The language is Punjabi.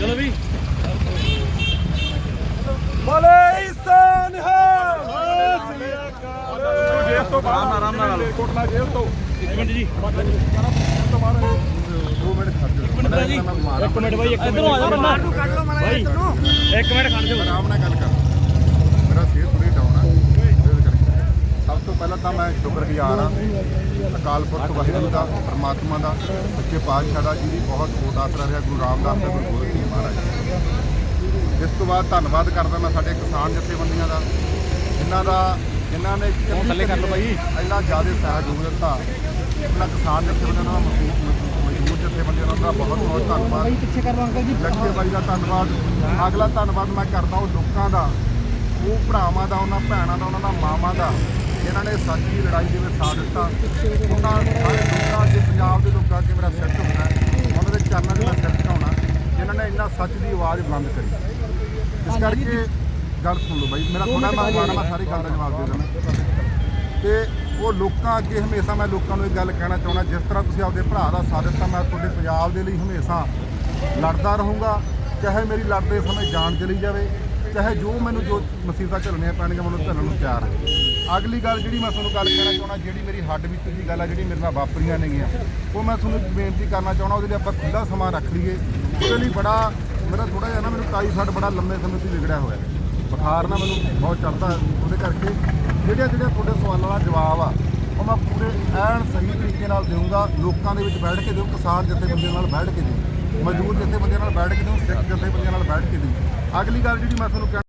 ਚਲੋ ਵੀ। ਇੱਕ ਮਿੰਟ ਖੜ ਜਾਓ। ਇੱਕ ਮਿੰਟ ਭਾਈ ਇੱਕ ਮਿੰਟ ਇੱਕ ਮਿੰਟ ਖੜ ਜਾਓ ਆਰਾਮ ਨਾਲ ਗੱਲ ਕਰੋ। ਪਹਿਲਾਂ ਤਾਂ ਮੈਂ ਸ਼ੁਕਰਗੁਜ਼ਾਰ ਹਾਂ ਅਕਾਲ ਪੁਰਖ ਵਾਹਿਗੁਰੂ ਦਾ ਪਰਮਾਤਮਾ ਦਾ ਸੱਚੇ ਪਾਤਸ਼ਾਹ ਦਾ ਜਿਹਦੀ ਬਹੁਤ ਬਹੁਤ ਆਸਰਾ ਰਿਹਾ ਗੁਰੂ ਰਾਮਦਾਸ ਤੇ ਗੁਰੂ ਗੋਬਿੰਦ ਸਿੰਘ ਮਹਾਰਾਜ ਇਸ ਤੋਂ ਬਾਅਦ ਧੰਨਵਾਦ ਕਰਦਾ ਮੈਂ ਸਾਡੇ ਕਿਸਾਨ ਜਥੇਬੰਦੀਆਂ ਦਾ। ਜਿਨ੍ਹਾਂ ਦਾ ਜਿਨ੍ਹਾਂ ਨੇ ਥੱਲੇ ਕਰ ਲਓ ਭਾਈ। ਇੰਨਾ ਜ਼ਿਆਦਾ ਸਹਿਯੋਗ ਦਿੱਤਾ। ਉਹਨਾਂ ਕਿਸਾਨ ਜਥੇਬੰਦੀਆਂ ਦਾ ਮਜ਼ਦੂਰ ਜਥੇਬੰਦੀਆਂ ਦਾ ਬਹੁਤ ਬਹੁਤ ਧੰਨਵਾਦ। ਪਿੱਛੇ ਕਰ ਲਓ ਅੰਕਲ ਜੀ। ਲੱਖੇ ਬਾਈ ਦਾ ਧੰਨਵਾਦ। ਅਗਲਾ ਧੰਨਵਾਦ ਮੈਂ ਕਰਦਾ ਉਹ ਲੋਕਾਂ ਦਾ ਉਹ ਭਰਾਵਾਂ ਦਾ ਉਹਨਾਂ ਭੈਣਾਂ ਦਾ ਉਹਨਾਂ ਦਾ ਮਾਵਾਂ ਦਾ। ਜਿਨ੍ਹਾਂ ਨੇ ਦੀ ਲੜਾਈ ਦੇ ਵਿੱਚ ਸਾਥ ਦਿੱਤਾ। ਉਹਨਾਂ ਸਾਰੇ ਲੋਕਾਂ ਦੇ ਪੰਜਾਬ ਦੇ ਲੋਕਾਂ ਅੱਗੇ ਮੇਰਾ ਸਿਰ ਝੁਕਦਾ ਹੈ। ਉਹਨਾਂ ਦੇ ਚਰਨਾਂ 'ਚ ਮੈਂ ਸਿਰ ਝੁਕਾਉਣਾ ਜਿਨ੍ਹਾਂ ਨੇ ਇੰਨਾ ਸੱਚ ਦੀ ਆਵਾਜ਼ ਬੁਲੰਦ ਕਰੀ। ਇਸ ਕਰਕੇ ਗੱਲ ਸੁਣ ਲਓ ਬਾਈ ਮੇਰਾ ਥੋੜਾ ਮਾਣਾ ਮੈਂ ਸਾਰੀ ਗੱਲ ਦਾ ਜਵਾਬ ਦੇ ਦੇਣਾ ਤੇ ਉਹ ਲੋਕਾਂ ਅੱਗੇ ਹਮੇਸ਼ਾ ਮੈਂ ਲੋਕਾਂ ਨੂੰ ਇਹ ਗੱਲ ਕਹਿਣਾ ਚਾਹੁੰਦਾ ਜਿਸ ਤਰ੍ਹਾਂ ਤੁਸੀਂ ਆਪਦੇ ਭਰਾ ਦਾ ਸਾਥ ਦਿੱਤਾ ਮੈਂ ਤੁਹਾਡੇ ਪੰਜਾਬ ਦੇ ਲਈ ਹਮੇਸ਼ਾ ਲੜਦਾ ਰਹੂੰਗਾ। ਚਾਹੇ ਮੇਰੀ ਲੜਦੇ ਸਮੇਂ ਜਾਨ ਚਲੀ ਜਾਵੇ ਚਾਹੇ ਜੋ ਮੈਨੂੰ ਜੋ ਮੁਸੀਬਤਾਂ ਝੱਲਣੀਆਂ ਪੈਣਗੀਆਂ ਮੈਨੂੰ ਝੱਲਣ ਨੂੰ ਤਿਆਰ ਹਾਂ। ਅਗਲੀ ਗੱਲ ਜਿਹੜੀ ਮੈਂ ਤੁਹਾਨੂੰ ਗੱਲ ਕਹਿਣਾ ਚਾਹੁੰਦਾ, ਜਿਹੜੀ ਮੇਰੀ ਹੱਡ ਵਿੱਚ ਦੀ ਗੱਲ ਆ, ਜਿਹੜੀ ਮੇਰੇ ਨਾਲ ਵਾਪਰੀਆਂ ਨੇਗੀਆਂ, ਉਹ ਮੈਂ ਤੁਹਾਨੂੰ ਬੇਨਤੀ ਕਰਨਾ ਚਾਹੁੰਦਾ, ਉਹਦੇ ਲਈ ਆਪਾਂ ਖੁੱਲਾ ਸਮਾਂ ਰੱਖ ਲਈਏ। ਉਹਦੇ ਲਈ ਬੜਾ, ਮੇਰਾ ਥੋੜਾ ਜਿਹਾ ਨਾ, ਮੈਨੂੰ ਕਾਈ ਸਾਡ ਬੜਾ ਲੰਮੇ ਸਮੇਂ ਤੋਂ ਵਿਗੜਿਆ ਹੋਇਆ ਬੁਖਾਰ ਨਾ ਮੈਨੂੰ ਬਹੁਤ ਚੜਦਾ ਉਹਦੇ ਕਰਕੇ। ਜਿਹੜੇ ਜਿਹੜੇ ਤੁਹਾਡੇ ਸਵਾਲਾਂ ਦਾ ਜਵਾਬ ਆ, ਉਹ ਮੈਂ ਪੂਰੇ ਐਨ ਸਹੀ ਤਰੀਕੇ ਨਾਲ ਦੇਵਾਂਗਾ ਲੋਕਾਂ ਦੇ ਵਿੱਚ ਬੈਠ ਕੇ ਦਿਓ ਕਿਸਾਨ ਜਥੇਬੰਦੀਆਂ ਨਾਲ ਬੈਠ ਕੇ ਦਿਓ ਮਜ਼ਦੂਰ ਜਥੇਬੰਦੀਆਂ ਨਾਲ ਬੈਠ ਕੇ ਦਿਓ ਸਿੱਖ ਜਥੇਬੰਦੀਆਂ ਨਾਲ ਬੈਠ ਕੇ ਦਿਓ ਅਗਲੀ ਗੱਲ ਜਿਹੜੀ ਮੈਂ ਤੁਹਾਨੂੰ ਕਹਿਣਾ